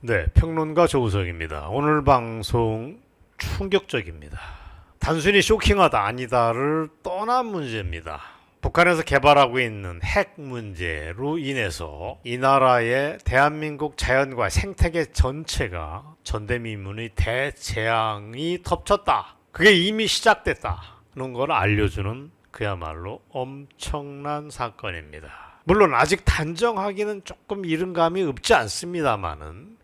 네, 평론가 조우석입니다. 오늘 방송 충격적입니다. 단순히 쇼킹하다 아니다를 떠난 문제입니다. 북한에서 개발하고 있는 핵 문제로 인해서 이 나라의 대한민국 자연과 생태계 전체가 전대미문의 대재앙이 덮쳤다. 그게 이미 시작됐다는 걸 알려주는 그야말로 엄청난 사건입니다. 물론 아직 단정하기는 조금 이른 감이 없지 않습니다만은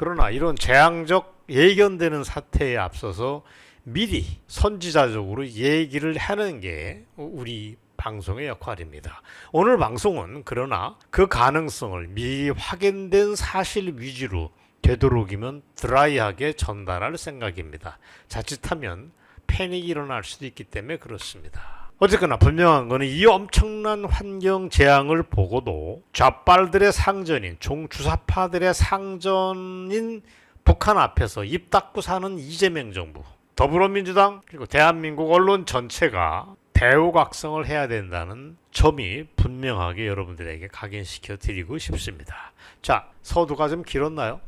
그러나 이런 재앙적 예견되는 사태에 앞서서 미리 선지자적으로 얘기를 하는 게 우리 방송의 역할입니다. 오늘 방송은 그러나 그 가능성을 미리 확인된 사실 위주로 되도록이면 드라이하게 전달할 생각입니다. 자칫하면 패닉이 일어날 수도 있기 때문에 그렇습니다. 어쨌거나 분명한 것은 이 엄청난 환경 재앙을 보고도 좌빨들의 상전인 종주사파들의 상전인 북한 앞에서 입 닫고 사는 이재명 정부, 더불어민주당 그리고 대한민국 언론 전체가 대우각성을 해야 된다는 점이 분명하게 여러분들에게 각인시켜 드리고 싶습니다. 자, 서두가 좀 길었나요?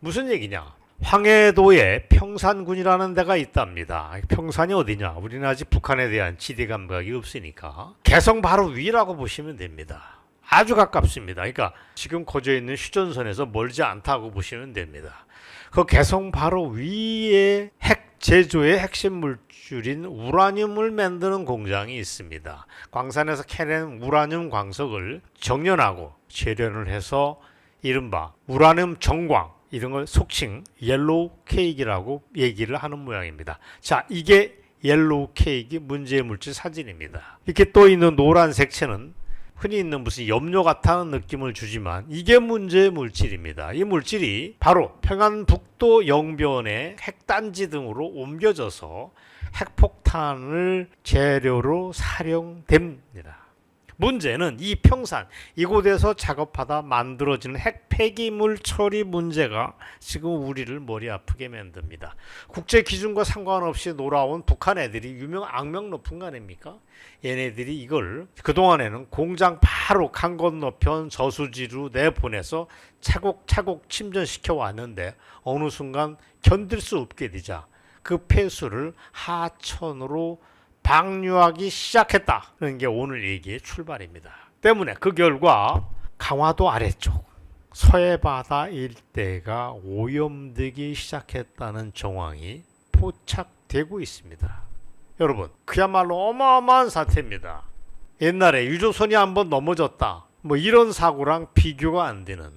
무슨 얘기냐? 황해도에 평산군이라는 데가 있답니다. 평산이 어디냐? 우리는 아직 북한에 대한 지대 감각이 없으니까 개성 바로 위라고 보시면 됩니다. 아주 가깝습니다. 그러니까 지금 거저 있는 휴전선에서 멀지 않다고 보시면 됩니다. 그 개성 바로 위에 핵 제조의 핵심 물질인 우라늄을 만드는 공장이 있습니다. 광산에서 캐낸 우라늄 광석을 정연하고 재련을 해서 이른바 우라늄 정광 이런 걸 속칭 옐로우 케이크라고 얘기를 하는 모양입니다. 자, 이게 옐로우 케이크 문제의 물질 사진입니다. 이렇게 떠 있는 노란 색채는 흔히 있는 무슨 염료 같다는 느낌을 주지만 이게 문제의 물질입니다. 이 물질이 바로 평안북도 영변의 핵단지 등으로 옮겨져서 핵폭탄을 재료로 사용됩니다. 문제는 이 평산 이곳에서 작업하다 만들어지는 핵 폐기물 처리 문제가 지금 우리를 머리 아프게 만듭니다. 국제 기준과 상관없이 놀아온 북한 애들이 유명 악명 높은 거 아닙니까? 얘네들이 이걸 그동안에는 공장 바로 강 건너편 저수지로 내보내서 차곡차곡 침전시켜 왔는데 어느 순간 견딜 수 없게 되자 그 폐수를 하천으로 방류하기 시작했다는 게 오늘 얘기의 출발입니다. 때문에 그 결과 강화도 아래쪽 서해바다 일대가 오염되기 시작했다는 정황이 포착되고 있습니다. 여러분, 그야말로 어마어마한 사태입니다. 옛날에 유조선이 한번 넘어졌다. 뭐 이런 사고랑 비교가 안 되는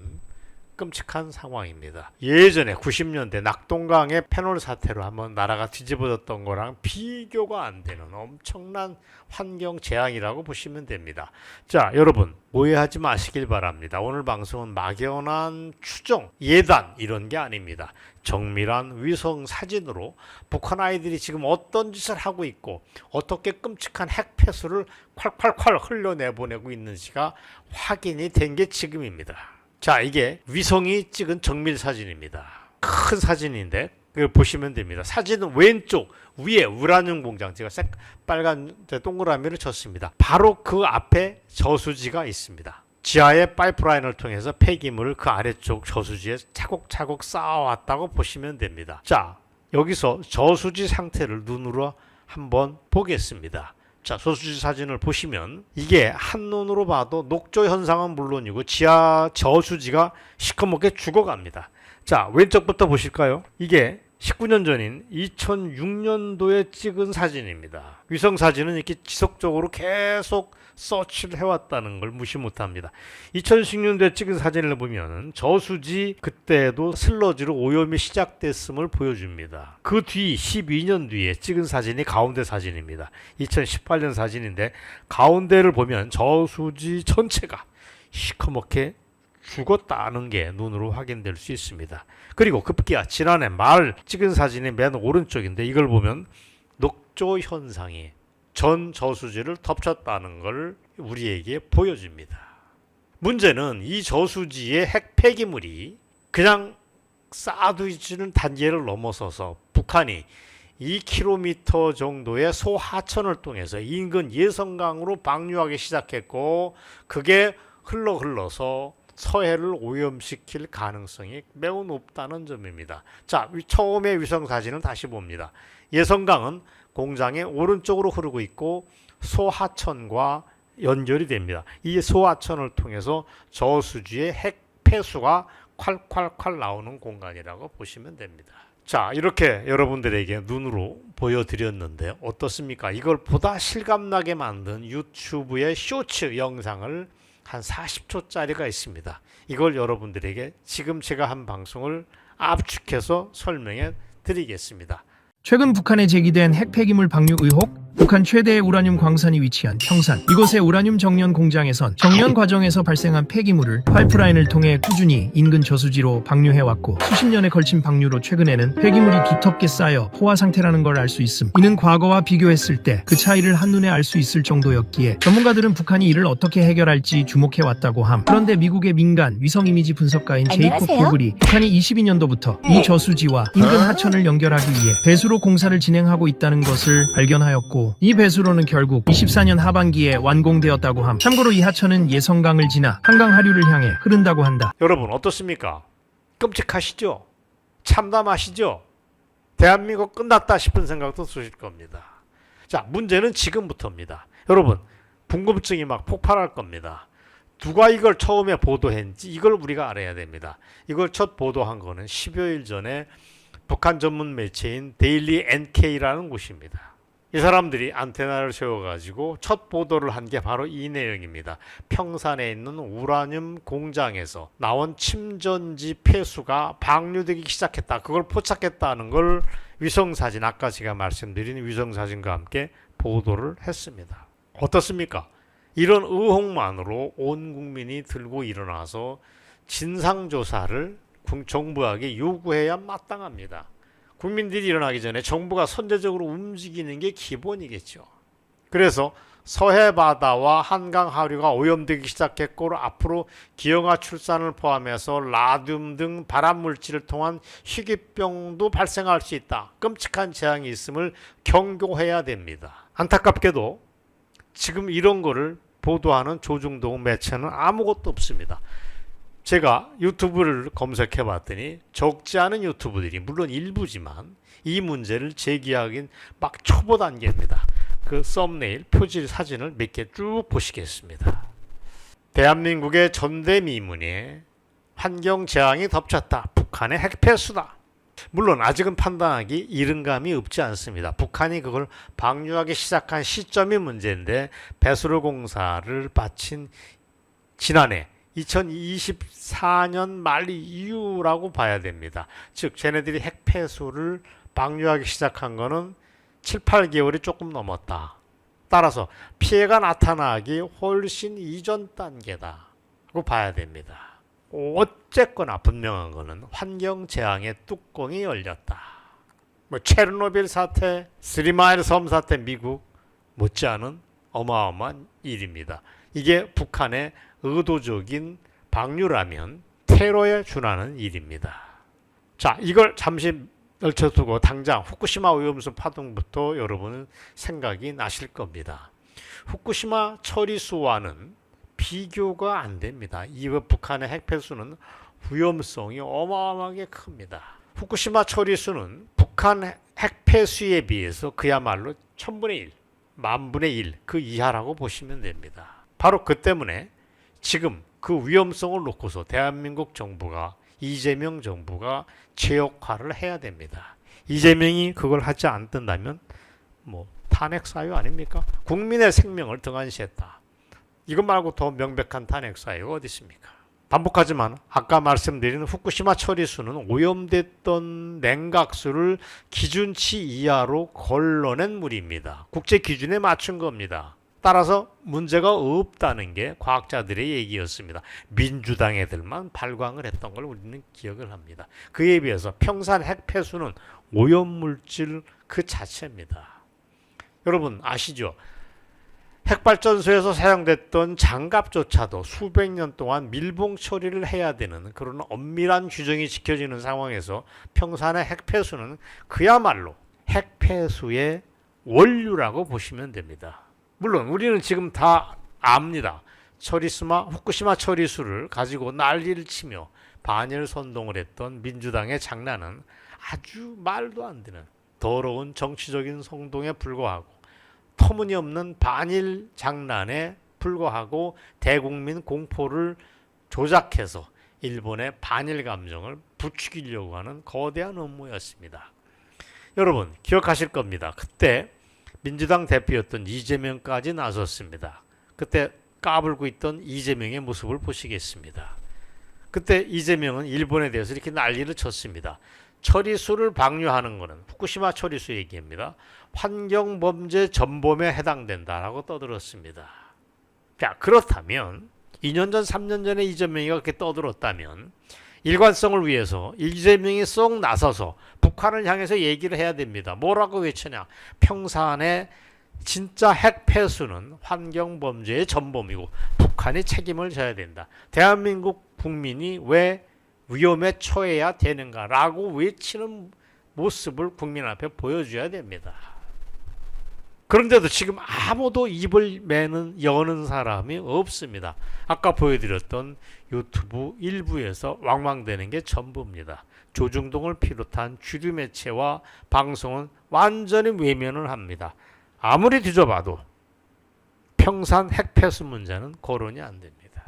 끔찍한 상황입니다. 예전에 90년대 낙동강의 페놀 사태로 한번 나라가 뒤집어졌던 거랑 비교가 안 되는 엄청난 환경 재앙이라고 보시면 됩니다. 자, 여러분 오해하지 마시길 바랍니다. 오늘 방송은 막연한 추정, 예단 이런 게 아닙니다. 정밀한 위성 사진으로 북한 아이들이 지금 어떤 짓을 하고 있고 어떻게 끔찍한 핵 폐수를 콸콸콸 흘려내보내고 있는지가 확인이 된 게 지금입니다. 자, 이게 위성이 찍은 정밀 사진입니다. 큰 사진인데 그 보시면 됩니다. 사진은 왼쪽 위에 우라늄 공장 제가 색 빨간 동그라미를 쳤습니다. 바로 그 앞에 저수지가 있습니다. 지하의 파이프라인을 통해서 폐기물을 그 아래쪽 저수지에 차곡차곡 쌓아왔다고 보시면 됩니다. 자, 여기서 저수지 상태를 눈으로 한번 보겠습니다. 자, 저수지 사진을 보시면 이게 한눈으로 봐도 녹조 현상은 물론이고 지하 저수지가 시커멓게 죽어갑니다. 자, 왼쪽부터 보실까요? 이게 19년 전인 2006년도에 찍은 사진입니다. 위성 사진은 이렇게 지속적으로 계속 서치를 해왔다는 걸 무시 못합니다. 2016년도에 찍은 사진을 보면 저수지 그때도 슬러지로 오염이 시작됐음을 보여줍니다. 그 뒤 12년 뒤에 찍은 사진이 가운데 사진입니다. 2018년 사진인데 가운데를 보면 저수지 전체가 시커멓게 죽었다는 게 눈으로 확인될 수 있습니다. 그리고 급기야 지난해 말 찍은 사진이 맨 오른쪽인데 이걸 보면 녹조 현상이 전 저수지를 덮쳤다는 걸 우리에게 보여줍니다. 문제는 이 저수지의 핵 폐기물이 그냥 쌓아두지는 단계를 넘어서서 북한이 2km 정도의 소하천을 통해서 인근 예성강으로 방류하기 시작했고 그게 흘러 흘러서 서해를 오염시킬 가능성이 매우 높다는 점입니다. 자, 위- 처음에 위성 사진을 다시 봅니다. 예성강은 공장의 오른쪽으로 흐르고 있고 소하천과 연결이 됩니다. 이 소하천을 통해서 저수지의 핵 폐수가 콸콸콸 나오는 공간이라고 보시면 됩니다. 자, 이렇게 여러분들에게 눈으로 보여드렸는데 어떻습니까? 이걸 보다 실감나게 만든 유튜브의 쇼츠 영상을 한 40초짜리가 있습니다. 이걸 여러분들에게 지금 제가 한 방송을 압축해서 설명해 드리겠습니다. 최근 북한에 제기된 핵 폐기물 방류 의혹 북한 최대의 우라늄 광산이 위치한 평산. 이곳의 우라늄 정년 공장에선 정년 과정에서 발생한 폐기물을 파이프라인을 통해 꾸준히 인근 저수지로 방류해왔고 수십 년에 걸친 방류로 최근에는 폐기물이 두텁게 쌓여 포화 상태라는 걸 알 수 있음. 이는 과거와 비교했을 때 그 차이를 한눈에 알 수 있을 정도였기에 전문가들은 북한이 이를 어떻게 해결할지 주목해왔다고 함. 그런데 미국의 민간 위성 이미지 분석가인 제이콥. 구글이 북한이 22년도부터 이 저수지와 인근 하천을 연결하기 위해 배수로 공사를 진행하고 있다는 것을 발견하였고 이 배수로는 결국 24년 하반기에 완공되었다고 함. 참고로 이 하천은 예성강을 지나 한강 하류를 향해 흐른다고 한다. 여러분 어떻습니까? 끔찍하시죠? 참담하시죠? 대한민국 끝났다 싶은 생각도 드실 겁니다. 자, 문제는 지금부터입니다. 여러분, 궁금증이 막 폭발할 겁니다. 누가 이걸 처음에 보도했는지 이걸 우리가 알아야 됩니다. 이걸 첫 보도한 거는 10여일 전에 북한 전문 매체인 데일리 NK라는 곳입니다. 이 사람들이 안테나를 세워가지고 첫 보도를 한 게 바로 이 내용입니다. 평산에 있는 우라늄 공장에서 나온 침전지 폐수가 방류되기 시작했다. 그걸 포착했다는 걸 위성사진, 아까 제가 말씀드린 위성사진과 함께 보도를 했습니다. 어떻습니까? 이런 의혹만으로 온 국민이 들고 일어나서 진상조사를 군- 정부에게 요구해야 마땅합니다. 국민들이 일어나기 전에 정부가 선제적으로 움직이는 게 기본이겠죠. 그래서 서해 바다와 한강 하류가 오염되기 시작했고 앞으로 기형아 출산을 포함해서 라듐 등 발암 물질을 통한 희귀병도 발생할 수 있다. 끔찍한 재앙이 있음을 경고해야 됩니다. 안타깝게도 지금 이런 거를 보도하는 조중동 매체는 아무것도 없습니다. 제가 유튜브를 검색해 봤더니 적지 않은 유튜브들이 물론 일부지만 이 문제를 제기하긴 막 초보 단계입니다. 그 썸네일 표지 사진을 몇 개 쭉 보시겠습니다. 대한민국의 전대미문에 환경 재앙이 덮쳤다. 북한의 핵폐수다. 물론 아직은 판단하기 이른 감이 없지 않습니다. 북한이 그걸 방류하기 시작한 시점이 문제인데 배수로 공사를 마친 지난해 2024년 말 이후라고 봐야 됩니다. 즉, 쟤네들이 핵폐수를 방류하기 시작한 거는 7, 8개월이 조금 넘었다. 따라서 피해가 나타나기 훨씬 이전 단계다 고 봐야 됩니다. 어쨌거나 분명한 거는 환경 재앙의 뚜껑이 열렸다. 뭐 체르노빌 사태, 스리마일 섬 사태 미국 못지않은 어마어마한 일입니다. 이게 북한의 의도적인 방류라면 테러에 준하는 일입니다. 자, 이걸 잠시 널쳐두고 당장 후쿠시마 오염수 파동부터 여러분은 생각이 나실 겁니다. 후쿠시마 처리수와는 비교가 안 됩니다. 이 북한의 핵폐수는 위험성이 어마어마하게 큽니다. 후쿠시마 처리수는 북한 핵폐수에 비해서 그야말로 천분의 일, 만분의 일, 그 이하라고 보시면 됩니다. 바로 그 때문에 지금 그 위험성을 놓고서 대한민국 정부가 이재명 정부가 제역화를 해야 됩니다. 이재명이 그걸 하지 않는다면 뭐 탄핵 사유 아닙니까? 국민의 생명을 등한시했다. 이것 말고 더 명백한 탄핵 사유가 어디 있습니까? 반복하지만 아까 말씀드린 후쿠시마 처리수는 오염됐던 냉각수를 기준치 이하로 걸러낸 물입니다. 국제 기준에 맞춘 겁니다. 따라서 문제가 없다는 게 과학자들의 얘기였습니다. 민주당 애들만 발광을 했던 걸 우리는 기억을 합니다. 그에 비해서 평산 핵폐수는 오염물질 그 자체입니다. 여러분 아시죠? 핵발전소에서 사용됐던 장갑조차도 수백 년 동안 밀봉 처리를 해야 되는 그런 엄밀한 규정이 지켜지는 상황에서 평산의 핵폐수는 그야말로 핵폐수의 원류라고 보시면 됩니다. 물론 우리는 지금 다 압니다. 처리스마 후쿠시마 처리수를 가지고 난리를 치며 반일 선동을 했던 민주당의 장난은 아주 말도 안 되는 더러운 정치적인 성동에 불과하고 터무니없는 반일 장난에 불과하고 대국민 공포를 조작해서 일본의 반일 감정을 부추기려고 하는 거대한 업무였습니다. 여러분 기억하실 겁니다. 그때 민주당 대표였던 이재명까지 나섰습니다. 그때 까불고 있던 이재명의 모습을 보시겠습니다. 그때 이재명은 일본에 대해서 이렇게 난리를 쳤습니다. 처리수를 방류하는 것은 후쿠시마 처리수 얘기입니다. 환경범죄 전범에 해당된다라고 떠들었습니다. 자 그렇다면 2년 전, 3년 전에 이재명이 그렇게 떠들었다면 일관성을 위해서 이재명이 쏙 나서서 북한을 향해서 얘기를 해야 됩니다. 뭐라고 외치냐? 평산의 진짜 핵 폐수는 환경 범죄의 전범이고 북한이 책임을 져야 된다. 대한민국 국민이 왜 위험에 처해야 되는가라고 외치는 모습을 국민 앞에 보여줘야 됩니다. 그런데도 지금 아무도 입을 매는 여는 사람이 없습니다. 아까 보여드렸던 유튜브 일부에서 왕왕되는 게 전부입니다. 조중동을 비롯한 주류 매체와 방송은 완전히 외면을 합니다. 아무리 뒤져봐도 평산 핵폐수 문제는 거론이 안 됩니다.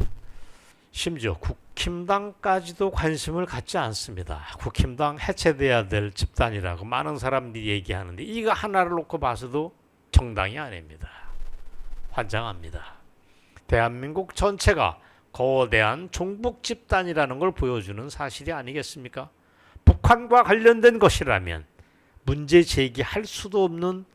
심지어 국힘당까지도 관심을 갖지 않습니다. 국힘당 해체돼야 될 집단이라고 많은 사람들이 얘기하는데 이거 하나를 놓고 봐서도 정당이 아닙니다. 환장합니다. 대한민국 전체가 거대한 종북 집단이라는 걸 보여주는 사실이 아니겠습니까? 북한과 관련된 것이라면 문제 제기할 수도 없는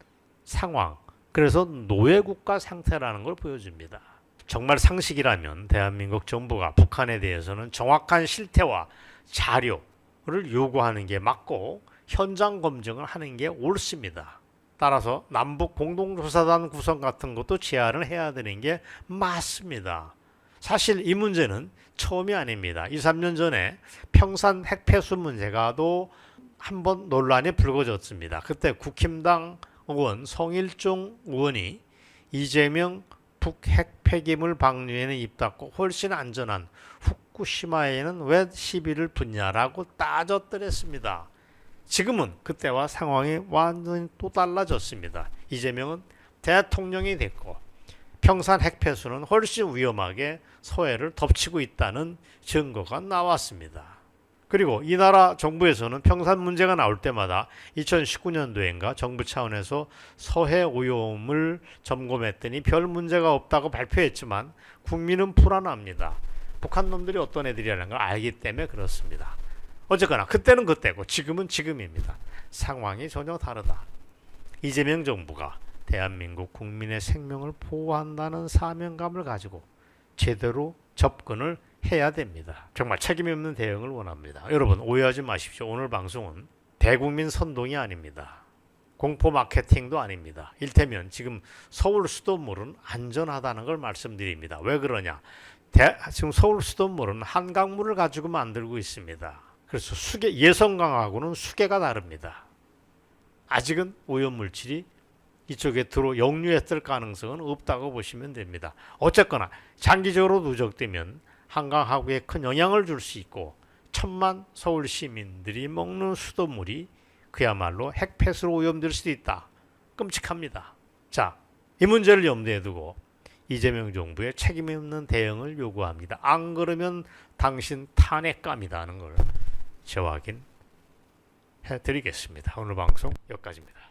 상황. 그래서 노예 국가 상태라는 걸 보여줍니다. 정말 상식이라면 대한민국 정부가 북한에 대해서는 정확한 실태와 자료를 요구하는 게 맞고 현장 검증을 하는 게 옳습니다. 따라서 남북 공동조사단 구성 같은 것도 제안을 해야 되는 게 맞습니다. 사실 이 문제는 처음이 아닙니다. 2, 3년 전에 평산 핵폐수 문제가 또한번 논란이 불거졌습니다. 그때 국힘당 의원 성일종 의원이 이재명 북핵 폐기물 방류에는 입 닫고 훨씬 안전한 후쿠시마에는 왜 시비를 붙냐라고 따졌더랬습니다. 지금은 그때와 상황이 완전히 또 달라졌습니다. 이재명은 대통령이 됐고 평산 핵폐수는 훨씬 위험하게 서해를 덮치고 있다는 증거가 나왔습니다. 그리고 이 나라 정부에서는 평산 문제가 나올 때마다 2019년도인가 정부 차원에서 서해 오염을 점검했더니 별 문제가 없다고 발표했지만 국민은 불안합니다. 북한 놈들이 어떤 애들이라는 걸 알기 때문에 그렇습니다. 어쨌거나 그때는 그때고 지금은 지금입니다. 상황이 전혀 다르다. 이재명 정부가 대한민국 국민의 생명을 보호한다는 사명감을 가지고 제대로 접근을 해야 됩니다. 정말 책임 없는 대응을 원합니다. 여러분 오해하지 마십시오. 오늘 방송은 대국민 선동이 아닙니다. 공포 마케팅도 아닙니다. 일테면 지금 서울 수돗물은 안전하다는 걸 말씀드립니다. 왜 그러냐? 대, 지금 서울 수돗물은 한강물을 가지고 만들고 있습니다. 그래서 수계 예성강하고는 수계가 다릅니다. 아직은 오염 물질이 이쪽에 들어 역류했을 가능성은 없다고 보시면 됩니다. 어쨌거나 장기적으로 누적되면 한강하구에 큰 영향을 줄 수 있고 천만 서울 시민들이 먹는 수돗물이 그야말로 핵폐수로 오염될 수도 있다. 끔찍합니다. 자, 이 문제를 염두에 두고 이재명 정부의 책임 없는 대응을 요구합니다. 안 그러면 당신 탄핵감이다는 걸 재확인 해드리겠습니다. 오늘 방송 여기까지입니다.